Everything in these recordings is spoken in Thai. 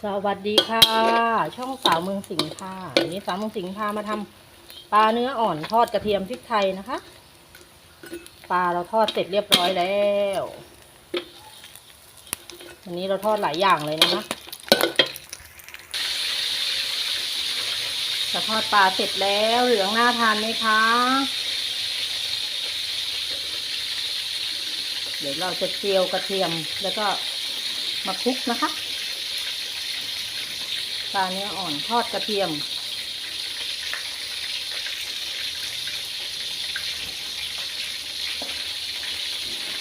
สวัสดีค่ะ ช่องสาวเมืองสิงห์ค่ะวันนี้สาวเมืองสิงห์พามาทำปลาเนื้ออ่อนทอดกระเทียมพริกไทยนะคะ ปลาเราทอดเสร็จเรียบร้อยแล้ววันนี้เราทอดหลายอย่างเลยนะคะจะทอดปลาเสร็จแล้วเหลืองน่าทานไหมคะเดี๋ยวเราจะเจียวกระเทียมแล้วก็มาคลุกนะคะ ปลาเนื้ออ่อนทอดกระเทียม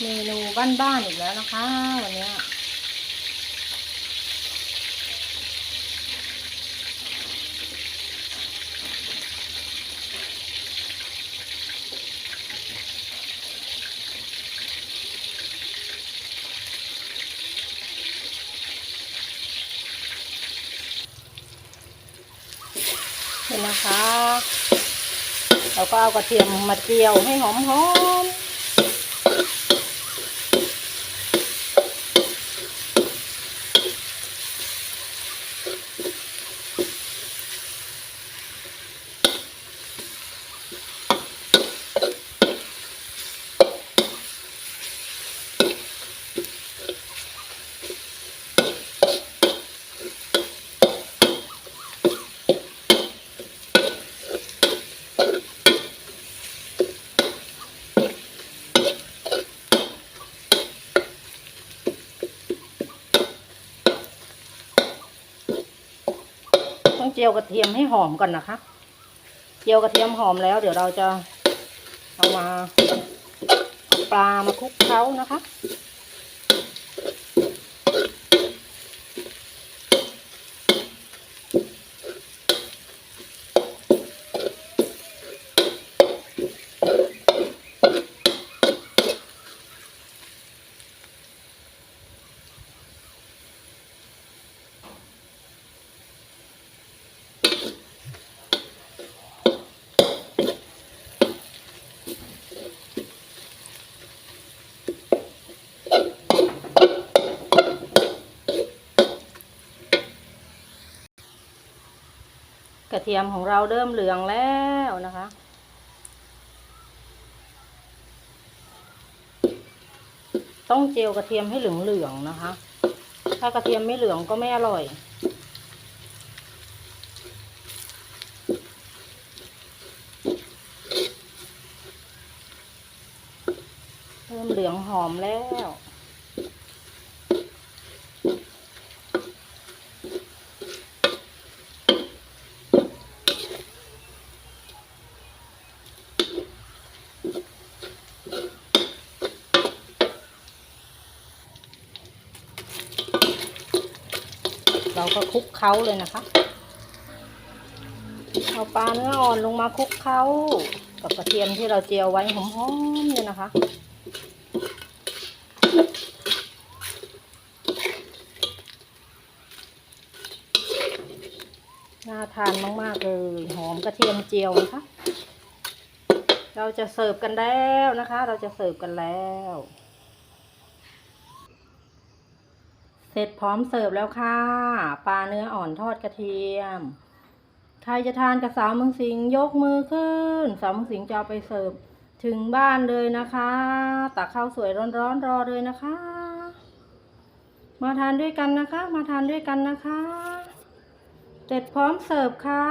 เมนูบ้านๆอีกแล้วนะคะ วันนี้ นนะคะ เราก็เอากระเทียมมาเจียวให้หอมๆ เจียวกระเทียมให้หอมก่อนนะคะ เจียวกระเทียมหอมแล้ว เดี๋ยวเราจะเอามาปลามาคลุกเคล้านะคะ กระเทียมของเราเริ่มเหลืองแล้วนะคะ ต้องเจียวกระเทียมให้เหลืองๆนะคะ ถ้ากระเทียมไม่เหลืองก็ไม่อร่อย เริ่มเหลืองหอมแล้ว เราก็คลุกเค้าเลยนะคะเอาปลาเนื้ออ่อนลงมาคลุกเค้ากับกระเทียมที่เราเจียวไว้หอมๆเนี่ยนะคะ น่าทานมากๆเลยหอมกระเทียมเจียวนะคะ เราจะเสิร์ฟกันแล้วนะคะ เราจะเสิร์ฟกันแล้ว เสร็จพร้อมเสิร์ฟแล้วค่ะ ปลาเนื้ออ่อนทอดกระเทียม ใครจะทานกับสาวเมืองสิงยกมือขึ้น สาวเมืองสิงจะเอาไปเสิร์ฟถึงบ้านเลยนะคะ ตักข้าวสวยร้อนๆรอเลยนะคะ มาทานด้วยกันนะคะ มาทานด้วยกันนะคะ เสร็จพร้อมเสิร์ฟค่ะ